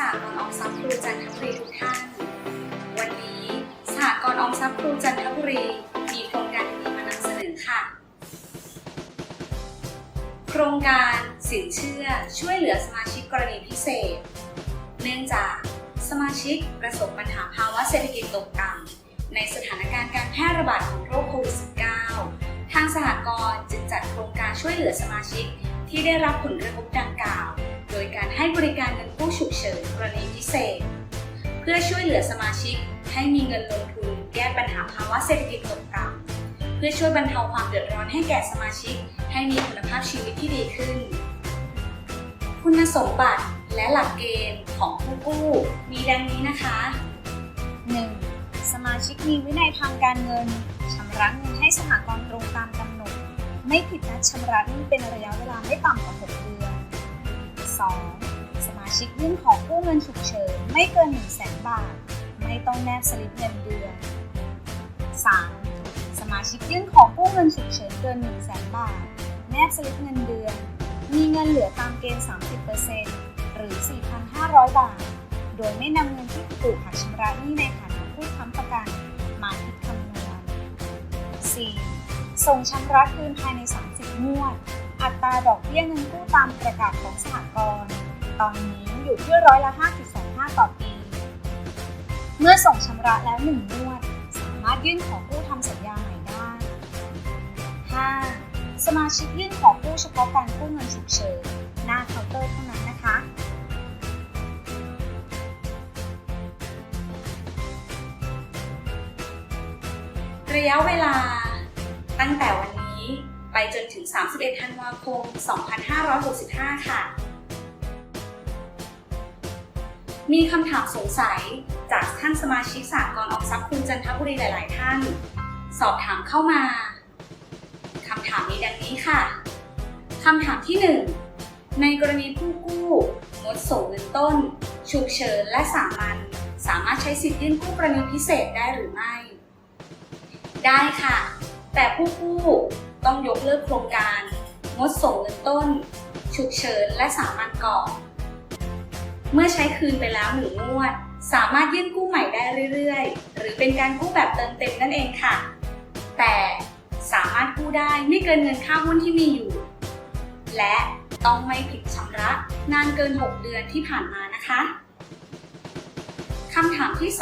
สหกรณ์ออมทรัพย์ครูจันทบุรีทุกท่าน วันนี้สหกรณ์ออมทรัพย์ครูจันทบุรี มีโครงการดีมานำเสนอค่ะ โครงการสินเชื่อช่วยเหลือสมาชิกกรณีพิเศษ เนื่องจากสมาชิกประสบปัญหาภาวะเศรษฐกิจตกต่ำในสถานการณ์การแพร่ระบาดของโรคโควิด -19 ทางสหกรณ์จึงจัดโครงการช่วยเหลือสมาชิกที่ได้รับผลกระทบดังกล่าว ยการให้บริการเงินกู้ฉุกเฉินกรณีพิเศษ เพื่อช่วยเหลือสมาชิกให้มีเงินลงทุนแก้ปัญหาภาวะเศรษฐกิจตกต่ำเพื่อช่วยบรรเทาความเดือดร้อนให้แก่สมาชิก ให้มีคุณภาพชีวิตที่ดีขึ้น คุณสมบัติและหลักเกณฑ์ของผู้กู้มีดังนี้นะคะ 1. สมาชิกมีวินัยทางการเงินชำระเงินให้สหกรณ์ตรงตามกำหนด ไม่ผิดนัดชำระหนี้เป็นระยะเวลาไม่ต่ำกว่า 6 เดือน 2. สมาชิกยื่นของกู้เงินฉุกเฉินไม่เกิน 1 0 0 0 0แบาท ไม่ต้องแนบสลิปเงินเดือน 3. สมาชิกยื่นของกู้เงินฉุกเฉินเกิน 1 0 0 0 0แบาท แนบสลิปเงินเดือน มีเงินเหลือตามเกณฑ์ 30%หรือ 4,500 บาท โดยไม่นำเงินที่ถูกหักชำระหนี้ในฐานะผู้ค้ำประกันมาคิดคำนวณ 4. ส่งชำระคืนภายใน 30 งวด อัตราดอกเบี้ยเงินกู้ตามประกาศของสหกรณ์ตอนนี้อยู่ที่ร้อยละ 5.25 ต่อปี เมื่อส่งชำระแล้ว 1 งวด สามารถยื่นขอกู้ทำสัญญาใหม่ได้ 5. สมาชิกยื่นขอกู้เฉพาะการกู้เงินฉุกเฉินหน้าเคาน์เตอร์เท่านั้นนะคะระยะเวลาตั้งแต่วันนี้ ไปจนถึง 31 ธันวาคม 2565 ค่ะ มีคำถามสงสัยจากท่านสมาชิกสากลออมทรัพย์คุณจันทบุรีหลาย ๆ ท่าน สอบถามเข้ามา คำถามมีดังนี้ค่ะคำถามที่ 1 ในกรณีผู้กู้งดส่งเงินต้น ฉุกเฉินและสามัญสามารถใช้สิทธิ์ยื่นกู้กรณีพิเศษได้หรือไม่ ได้ค่ะ แต่ผู้กู้ต้องยกเลิกโครงการ งดส่งเงินต้น ฉุกเฉินและสามัญก่อน เมื่อใช้คืนไปแล้วหนึ่งงวด สามารถยื่นกู้ใหม่ได้เรื่อยๆ หรือเป็นการกู้แบบเติมเต็มนั่นเองค่ะ แต่สามารถกู้ได้ไม่เกินเงินค่าหุ้นที่มีอยู่ และต้องไม่ผิดชำระนานเกิน 6 เดือนที่ผ่านมานะคะคำถามที่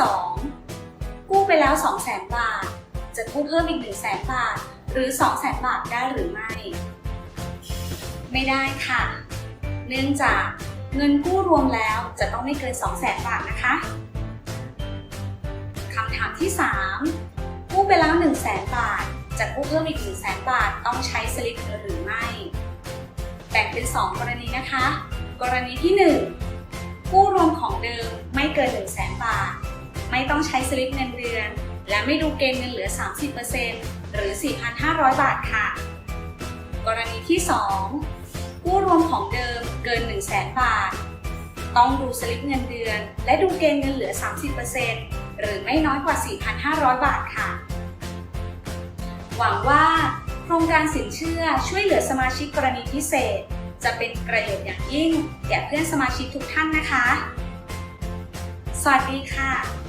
2 กู้ไปแล้ว 200,000 บาท จะกู้เพิ่มอีก 1 0 0 0 0 0บาท หรือ 200,000บาทได้หรือไม่ ไม่ได้ค่ะ เนื่องจากเงินกู้รวมแล้วจะต้องไม่เกิน 200,000บาทนะคะคำถามที่ 3 กู้ไปแล้ว 1 0 0 0 0 0บาท จะกู้เพิ่มอีก 1 0 0 0 0 0บาทต้องใช้สลิปหรือไม่ แบ่งเป็น 2 กรณีนะคะ กรณีที่ 1 กู้รวมของเดิมไม่เกิน 1 0 0 0 0 0บาท ไม่ต้องใช้สลิปเงินเดือน และไม่ดูเกณฑ์เงินเหลือ 30%หรือ 4,500 บาทค่ะ กรณีที่ 2 กู้รวมของเดิมเกิน 1 0 0 0 0แบาท ต้องดูสลิปเงินเดือน และดูเกณฑ์เงินเหลือ 30%หรือไม่น้อยกว่า 4,500 บาทค่ะ หวังว่าโครงการสินเชื่อช่วยเหลือสมาชิกกรณีพิเศษ จะเป็นประโยชน์อย่างยิ่งแก่เพื่อนสมาชิกทุกท่านนะคะ สวัสดีค่ะ